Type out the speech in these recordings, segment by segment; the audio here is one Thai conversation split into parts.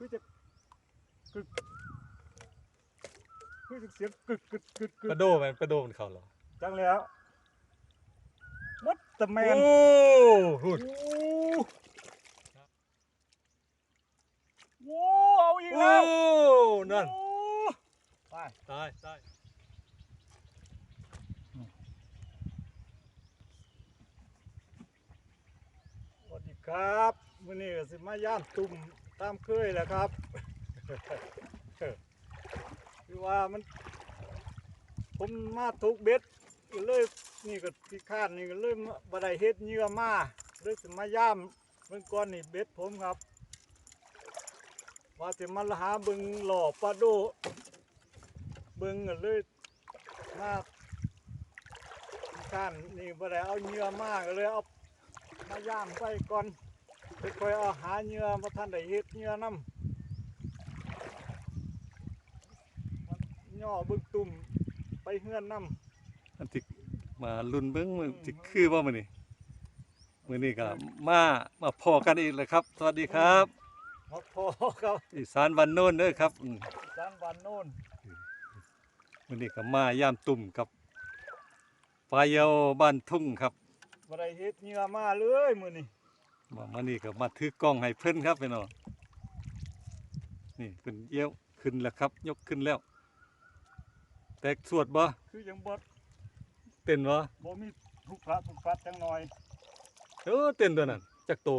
คือจะกึกคือจะเสียงกึกกึกกึกกึกกระโดมันกระโดมันเข้าเหรอจังแล้ววัดตะแมโอ้นหุ่นโอ้โหเอาอีกโอ้แล้วนั่นโอ้ไปตายตายสวัสดีครับมื้อนี้ก็สิมาย่านตุ่ม ตามเคยแหละครับคือว่ามัน ผมมาทุกเบ็ดก็เลยนี่ก็พิคาดนี่ก็เลยบ่ไดเฮ็ดเยื่อมาเลยสิมาย่ามเบิ่งก่อนนี่เบ็ดผมครับ ว่าสิมาหาเบิ่งหล่อปลาโดเบิ่งก็เลยมาพิคาดนี่บ่ไดเอาเยื่อมาก็เลยเอามาย่ามไปก่อน ไปค่อยเอาหาเหยื่อมาทันได้เฮ็ดเหยื่อนำย่อเบิ่งตุ่มไปเฮือนนำอันที่มาลุ้นเบิ่งมันสิคือบ่มื้อนี้มื้อนี้ก็มามาพอกันอีกแล้วครับ สวัสดีครับมาพอครับอีสานวันโน้นเด้อครับอืมจานวันโน่นมื้อนี้ก็มายามตุ่มกับปลายเยาบ้านทุ่งครับบ่ได้เฮ็ดเหงื่อมาเลยมื้อนี้ มามานี่ก็มาถือกล้องให้เพิ่นครับพี่น้องนี่เพิ่นเอี้ยวขึ้นแล้วครับ ยกขึ้นแล้ว แตกสวดบ่คือยังบ่เต้นบ่บ่มีทุกพระทุกฟัดจังหน่อยเออเต้นตัวนั้นจักโต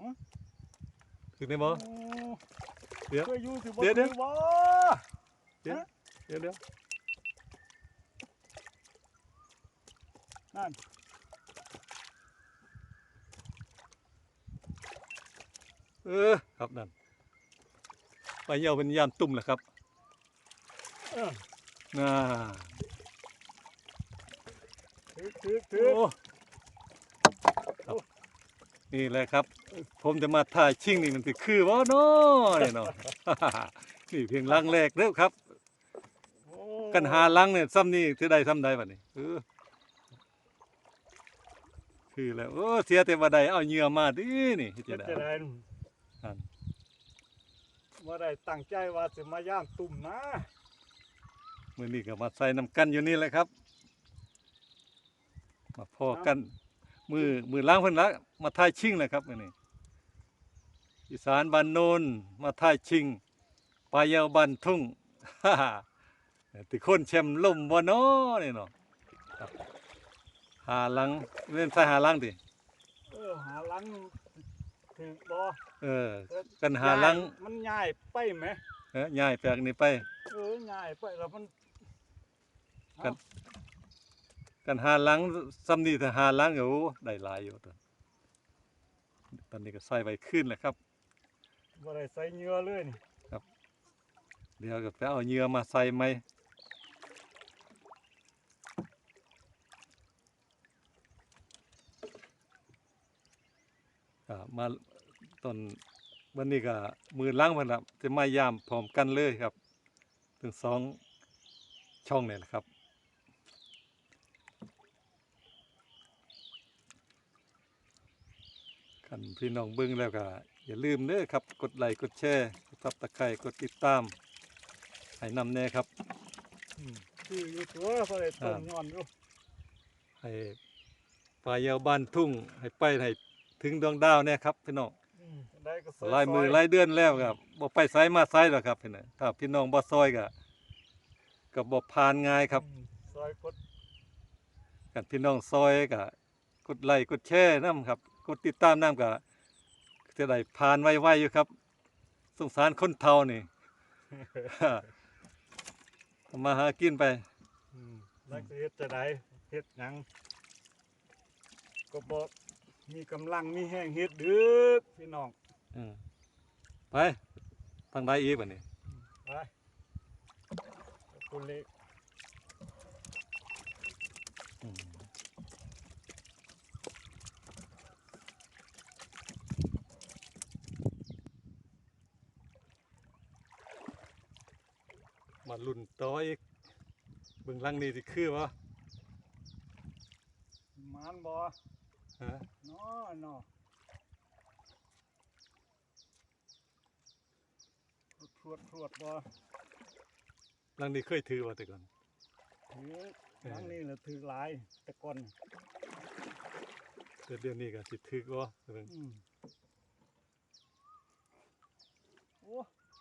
ฮะถึงได้บ่โอ้เดี๋ยวเคยอยู่สิบ่เดี๋ยวเดี๋ยวถือบ่เดี๋ยวฮะเดี๋ยวเดี๋ยวนั่น ออครับนั่นไปเหี่ยวเป็นยามตุ่มแหละครับน่าโอ้ครับนี่แหละครับ ผมจะมาถ่ายชิงนี่มันสิคือบ่เนาะเนี่ยเนาะนี่เพียงลังแรกเด้อครับกันหาลังเนี่ยซ้ำนี่ถือได้ซ้ำใดบัดนี้เออคือแล้วโอ้เสียแต่บ่ได้เอาเหยื่อมาดินี่เฮ็ดจะดได้ จะได้นั่นบ่ได้ตั้งใจว่าสิมาย่างตุ่มนะมื้อนี้ก็มาใส่น้ำกันอยู่นี่แหละครับ มาพอกัน มือมือล้างเพิ่นละมาถ่ายชิงเลยครับมื้อนี้อีสานบ้านโนนมาถ่ายชิงปลายาวบ้านทุ่งติคนแชมป์ล่มบ่เนาะนี่เนาะครับหาหลังเล่นใส่หาหลังดิเออหาหลัง ถือบ่เออ กันหาหลังย้ายมันย้ายไปไหมเอ้ย้ายแปลกนี้ไป เออย้ายไปแล้วมันกันกันหาหลังซ้ำนี่ถ้าหาหลังก็โอ้ได้หลายอยู่ตอนตอนนี้ก็ใส่ไว้ขึ้นแล้วครับบ่ได้ใส่เหงื่อเลยนี่เดี๋ยวก็ไปเอาเหยื่อมาใส่ไหม ก็มาตอนวันนี้ก็มือล้างมันละจะมายามพร้อมกันเลยครับ ถึงสองช่องเนี่ยแหละครับคันพี่น้องเบิ่งแล้วก็อย่าลืมเด้อครับ กดไลค์กดแชร์กดซับตะไคร้กดติดตามให้นำแน่ครับอืมคืออยู่ตัวบ่ได้ต้มย้อนอยู่ให้ปลายาวบ้านทุ่งให้ไปให้ ถึงดวงดาวแน่ครับพี่น้องอืมได้ก็ซหลายมือซหลายเดือนแล้วครับบ่ไปไสมาไสหรอกครับพี่น้องถ้าพี่น้องบ่ซอยก็ก็บ่ผ่านง่ายครับอืมซอยกดกันพี่น้องซอยก็กดไลค์กดแชร์นํครับ กดติดตามนํก็จะได้ผ่านไวๆอยู่ครับ สงสารคนเฒ่านี่ทำมาหากินไปอืมแล้วสิเฮ็ดจะได้เฮ็ดหยังก็บ่ มีกำลังมีแห้งเฮ็ดเด้อพี่น้องอืมไปทางใดอีกบัดนี้ไปคุณเล็กอืมมาลุ่นต่ออีกเบิ่งหลังนี่สิคือบ่มานบ่ฮะ น้อน้อรวดตรวจบ่ลังนี้เคยถือว่าแต่ก่อนถือครั้งนี้แหละถือหลายแต่ก่อนแต่เดี๋ยวนี้ก็สิถือว่าเบิ่งอืมโอ้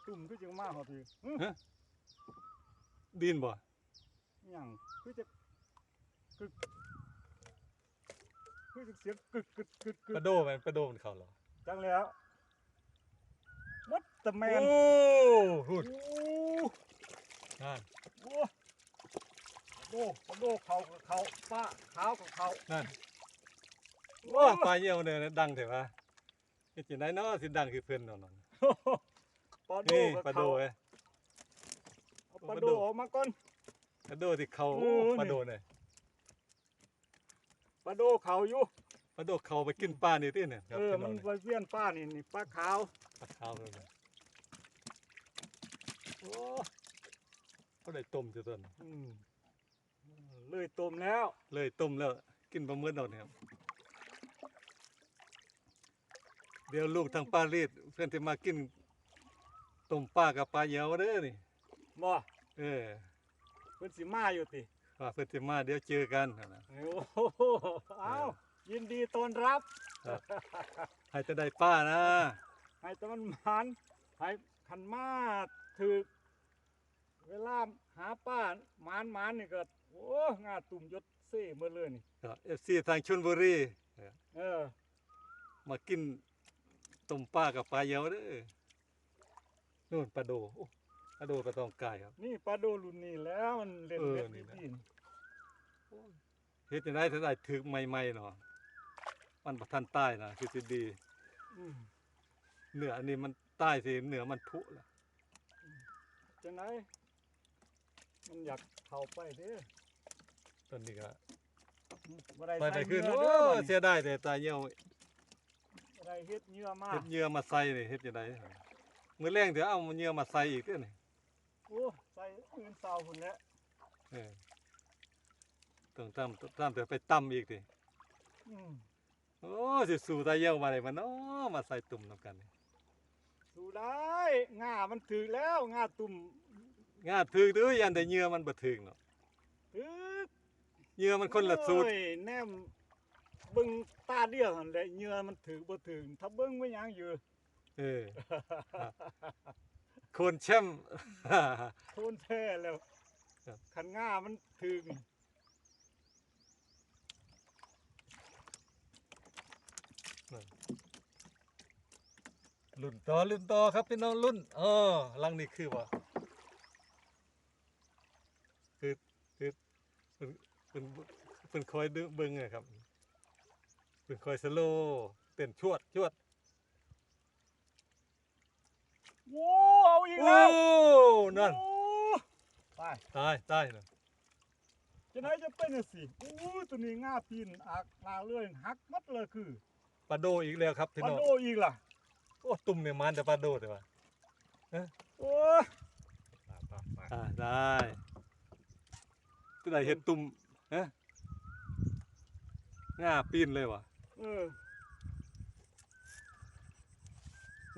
ตุ่มคือจังมาเขาถืออื้อดินบ่อหย่างคือจะกึกคือ จะเสียงกึกกึกกึกกึปกลาโดแม่นปลาโดมันเข้าเหรอจังแล้ววัดตะแมนโอ้โอ้หุ่นนั่นโหโอ้โดเขากับเขาป้าขาวกับเขานั่นโอ้ปลาเหี่ยวเนี่ยนะดังแต่ว่าเฮ็ดจังไดเนาะสิดังคือเพิ่นเนาะนั่นปลาโดนี่กับปลาโดเขาเอ้ยเอาปลาโดออกมาก่อนปลาโดที่เข้าโอ้นี่ปลาโดเนี่ย ปลาโดเขาอยู่ปลาโดเข้าไปกินปลานี่ติเนี่ยครัเออพี่มันงไปเวียนป้านี่นี่ปลาขาวปลาขาวเลยโอ้ก็ได้ต้มจุต้นอืมเลยต้มแล้ว เลยต้มแล้วกินปลาเมื่อดอกเนี่ยครับเดี๋ยวลูกทางปารีสเพื่อนจะมากินต้มปลากับปลาเหยาวเด้อนี่บ่เออเพิ่นสิมาอยู่ติ ว่าเพื่อนจะมาเดี๋ยวเจอกันนะโอ้โหเอายินดีต้อนรับ ให้จะได้ป้านะให้แตะมันหมันให้ขันมาถึกเวลาหาป้าหมานหมานนี่ก็โอ้งาตุ่มยศเซ่เมื่อเลยนี่เอฟซีทางชลบุรีเออ มากินต้มปลากับปลาเหยาวเด้อนู่นปลาโด โอ้ปลาโดปลาตองกายครับ นี่ปลาโดรุ่นนี้แล้วมันเล่นเออเบ็ดนี่นะดีเฮ็ดจะได้ถ้าได้ถึกใหม่ๆเนาะมันบ่ทันใต้นะคือสิดีๆอืมเนื้ออันนี้มันใต้สิเนื้อมันผุละจังไหนมันอยากเข้าไปเด้อตอนนี้ก็อืมบ่ได้ไปใส่ได้ขึ้นเนื้อโอ้เด้อบัดเสีนี้ยดายแต่ตาเหี่ยวบ่ได้เฮ็ดเนื้อมาเฮ็ดเหยื่อมาใส่นี่เฮ็ดจังไดมื้อแรงเดี๋ยวเอาเหยื่อมาใส่อีกเด้อนี่ โอ้ใส่อื่นเศร้าพุ่นแหละเออต้องตามตามแต่ไปตํอีกดิอืมโอ้สิสู่ตาเหี่ยวมาได้มาเนาะมาใส่ตุ่มนํกันนี่สู้ได้งามันถึกแล้วงาตุ่มงาถึกเด้อยันแต่เหยื่อมันบ่ถึกเนาะถึกเหยื่อมันคนละสูตร โอ้ยแนมเบิ่งตาเดียวหั่นแหละเหงื่อมันถึกบ่ถึงถ้าเบิ่งไว้หยังอยู่ เออครับ โคนแชมป์โทนแท้แล้วครับคันง่ามันถึงรุ่นต่อรุ่นต่อครับพี่น้องรุ่นเออลังนี่คือว่าคือคือเป็นเป็นเป็นคอยดึงเบิ้งอะครับเป็นคอยสโลว์เต้นชวดชวด โว้เอาอีกโอ้แล้วนั่นโอ้ไปตายตายนะจะไหนจะเป็นจังซี่โอ้ยตัวนี้ง่าปีนอากลาเลยหักหมัดเลยคือปลาโดอีกแล้วครับพี่ปลาน้องโดอีกล่ะโอ้ตุ่มเนี่ยมันแต่ปลาโดแต่ว่าโอ้ยอ่าได้ตัวไหนเห็ดตุ่มฮะง่าปีนเลยวะเออ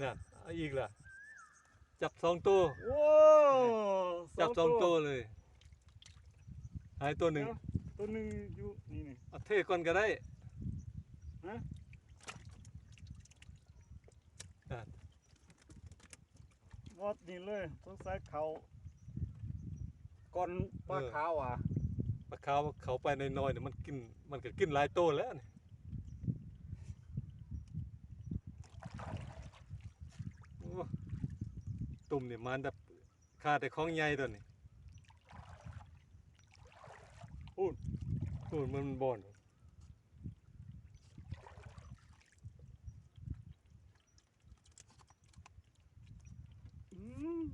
น่ะเอาอีกล่ะ จับสองตัว โอ้จับสองตัวเลย หายตัวหนึ่งเดี๋ยวตัวหนึงอยู่นี่นี่เอาเทก่อนก็ได้ฮะอะงอดนี่เลยสงสัยเขาก่อนปลาขาวอะปลาขาวเขาไปน้อยๆเนี่ยมันกินมันก็กินหลายตัวแล้วนี่โอ้ ตุ่มนี่มันแบบคาแต่ของใหญ่ตัวนี้พูดพูดมันบ่อนอืม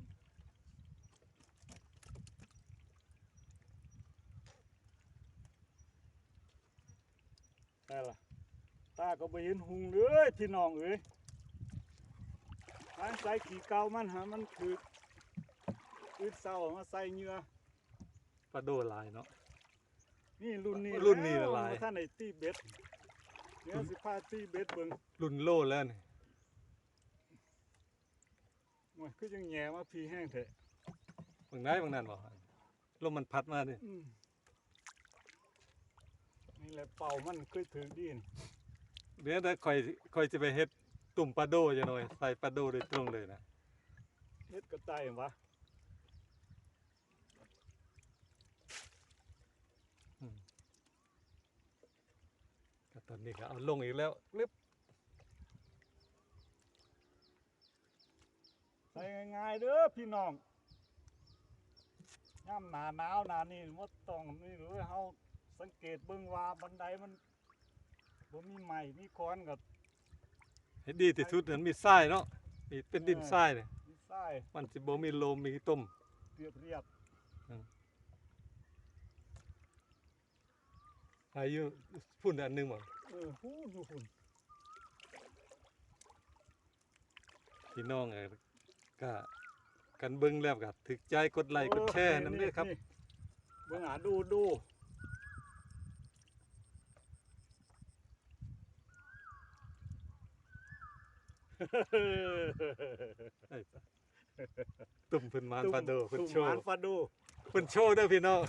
ได้ล่ะตาก็ไปเห็นหุงเลยพี่น้องเอ้ยหาใส่ขี้เก่ามันหามันคืออืดเศร้ามาใส่เหงื่อปลาโดหลายเนาะ นี่รุ่นนี้รุ่นนี้แวละลายบ่ท่านไอ้ตีเบ็ดเนี่ยวสิพาตีเบ็ดเบิ่งรุ่นโลแล้วนี่โอ้ยมันคือยังแย่มาพี่แห้งเถอะบางไหนบางนั้นบ่ลมมันพัดมาดิอืมนี่แหละเป่ามันคือถือดินเดี๋ยวถ้าคอยคอยจะไปเฮ็ด ตุ่มปลาโดจะหน่อย ใส่ปลาโดโดยตรงเลยนะเฮ็ดกระต่ายหวะก็ตอนนี้ก็เอาลงอีกแล้วลึบใส่ง่ายๆเด้อพี่น้องย่ำหนาหนาวหนานี่ว่าต้องนี่หรือเฮาสังเกตเบิ่งว่าบันไดมันบ่มีไม้มีคอนกับ ให้ดีที่สุดนั้นมีทรายเนาะมีเป็นดินทรายเนี่ยมีทรายมันสิบ่มีลมมีต้มเรียบเรียบอายุพุ่นอันหนึงบ่ๆเออหูดูหุ่นพี่น้องเอ้ยก็กันเบิ่งแล้วก็ถึกใจกดไลค์กดแชร์นำเด้อครับ เบิ่งหาดูดู ไอ้ปะตุ่มเพิ่นมานปลาโดเพิ่นตุ่มโชหมานว์ปลาดูเพิ่นโชว์เด้อพี่น้อง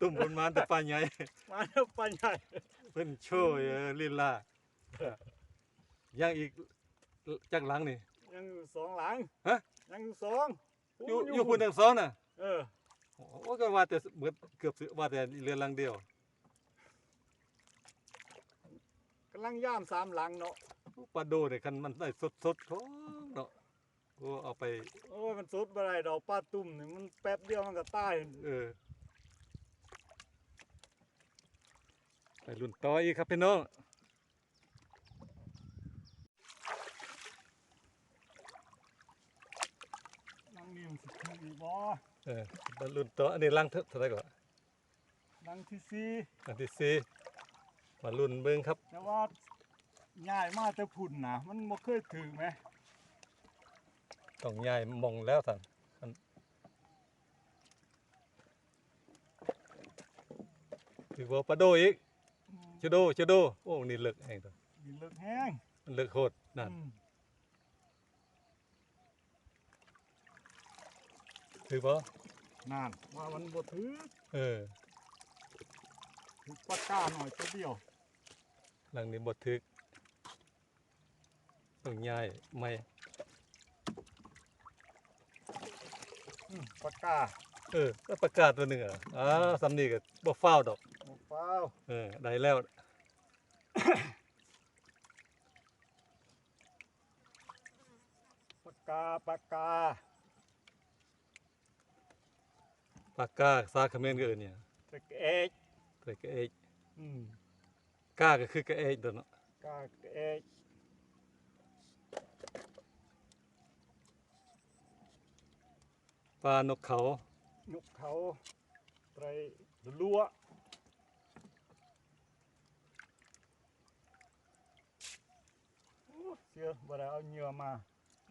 ตุ่มเพิ่นมานแต่ปลาใหญ่มาแล้วปลาใหญ่เพิ่นโชว์เออลีลายังอีกจักหลังนี่ยังอยู่สองหลังฮะยังอยู่สองอยู่โอยู่พุ่นทั้งสองน่ะเออโอ้ก็ว่าแต่เหมือนเกือบสิว่าแต่เรือหลังเดียวกำลังย่ามสามหลังเนาะ ปลาโดเนี่ยคันมันได้สดๆของเนาะโอ้เอาไป โอ้ยมันสุดบ่ได้ดอกปลาตุ่มนี่มันแป๊บเดียวมันก็ตายเออไปรุ่นต่ออีกครับพี่น้องลังนี่มันสิขึ้นอีกบ่เออไปรุ่นต่ออันนี้ลังเท่าเท่าไหร่ก่อนลังที่สี่อันที่สี่มารุ่นเบิ่งครับแต่ว่า ง่ายมากแต่พุ่นนะมันบ่เคยถึงไหมต้องย้ายหมองแล้วสั่นอันถือว่าปลาโดอีกอืมจะโดจะโดโอ้นี่เลิกแห้งตัวมีเลิกแห้งมันเลิกโคตรนั่นอืมถือบ่นั่นว่ามันบ่ถือเออถือปากกาหน่อยตัวเดียวหลังนี้บ่ถึก ต้องย้ายใหม่อืมปากกาเออแล้วประกาศตัวหนึงอะอ้าวสำนี้ก็บ่ฟ้าวดอกบ่เปล่าเออ ได้แล้ว ปากกาปากกาปากกาซาเขมรก็เอิ้นเนี่ยตะเอกแต่กะเอกอืม กาก็คือกะเอกตัวเนาะกาเอก ปลานกเขา นกเขาไตรลัวโอ้เสียบ่ได้เอาเหยื่อมา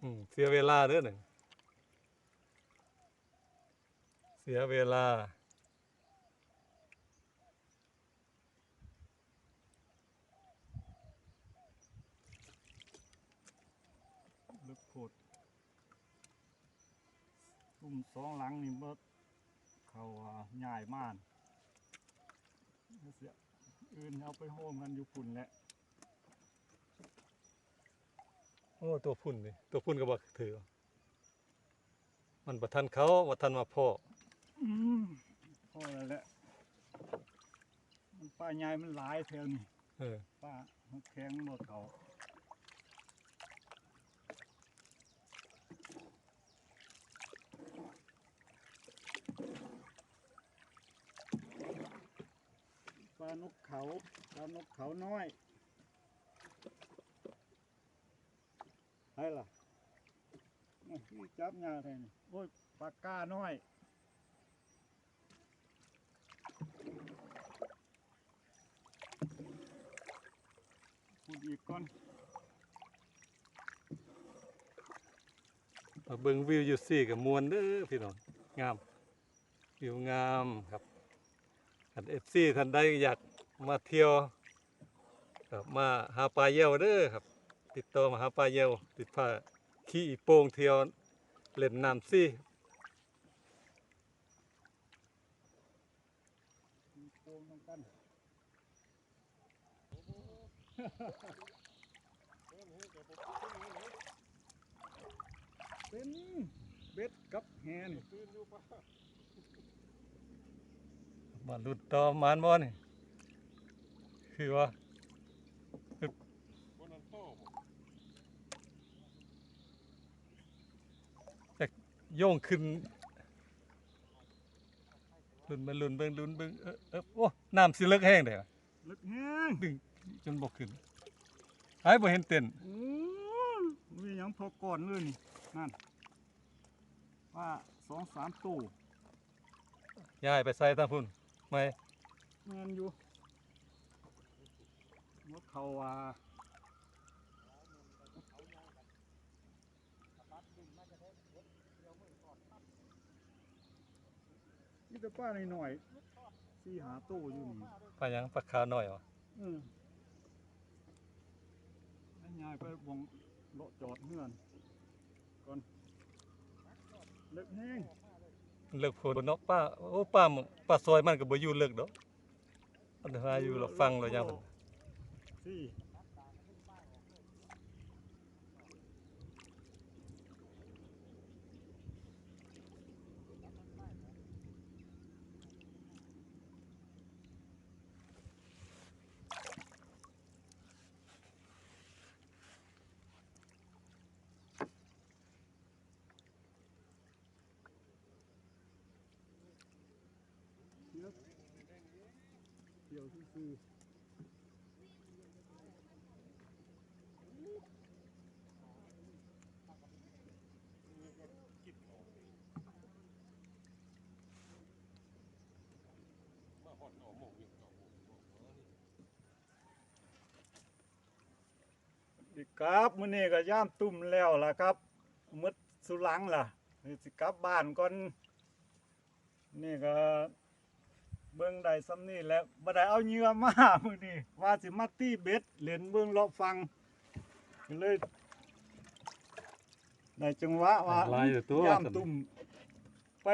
อืมเสียเวลาเด้อหนึ่งเสียเวลา ลึกโพดกลุ่ มสองหลังนี่เบิดเขาว่าใหญ่มากเสียอื่นเอาไปโฮมกันอยู่ปุ่นแหละโอ้ตัวพุ่นนี่ตัวพุ่นก็บ่ถือ มันบ่ทันเขาบ่ทันมาพ่ออืมพอแล้วแหละมันปลาใหญ่มันหลายแถวนี่เออปลามันแข็งหมดเขาานกเขาปลานกเขาน้อยใช่ล่ะโอ้ยจับยาแทนโอ้ยปาก้าน้อยพูดอีกก่อนเบิ่งวิวอยู่ซี่ก็ม่วนเด้อพี่น้องงาม วิวงามครับ อัน FC ท่านใดอยากมาเที่ยวครับมาหาปลาเยี่ยวเด้อครับ ติดต่อมาหาปลาเยี่ยวติดผ้าขี่โป่งเที่ยวเล่นน้ำซี่โป่งเหมือนกันเป็นเบ็ดกับแฮนี่ มาหลุดต่อมานบ่นี่คือว่าฮึบจะโยงขึ้นลุนมาลุนเบิ่งลุนเบิ่งเออเออโอ้น้ำสิเลิกแห้งได้วะลึกแห้งดึงจนบ่ขึ้นหายบ่เห็นเต้นโอ้ยมีหยังพอก่อนเลยนี่นั่นว่าสองสามตู้ย้ายไปใส่ทางพุ่น ไหมแมนอยู่นกเขาว่านี่แต่ป้าหน่อยๆสี่หาตู้อยู่นี่ปลาหยังปลาขาวน้อยเหรอเออให้ยายไปวงเลาะจอดเฮือนก่อนเล็กแห้ง เลิกพุ่นเนาะป้าโอ้ป้ามึงป้าซอยมันก็บ่อยู่เลิกเนาะอันหาอยู่เราฟังเรายังพุ่นสี่ เดี๋ยวซื่อๆดีครับมื้อนี้ก็ย่ามตุ่มแล้วล่ะครับมืดสุลังล่ะนี่สิกลับบ้านก่อนนี่ก็ เบิ่งได้ซ้ำนี่แหล้วบ่ได้เอาเหยื่อมามื้อนี้ว่าสิมาตีเบ็ดเล่นเบิ่งเลาะฟังก็เลยได้จังหวะว่าหลายอยู่ตัว ย่ามตุ่มไป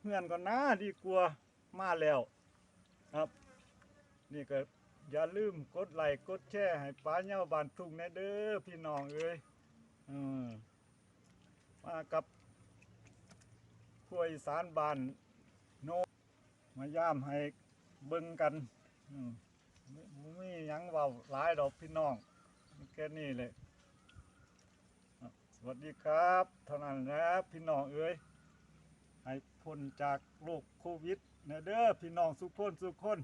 เฮือนก่อนนะดีกว่ามาแล้วครับ นี่ก็อย่าลืมกดไลค์กดแชร์ให้ป้าเน่าบานทุ่งแน่เด้อพี่น้องเอ้ยเออมากับผู้อีสานบ้านโน มาย่ามให้เบิ่งกันอืมบ่บ่มียังเบาหลายดอกพี่น้องแค่นี้เลย สวัสดีครับเท่านั้นนะพี่น้องเอ้ยให้พ้นจากโรคโควิดนะเด้อพี่น้องสุขคนสุขคน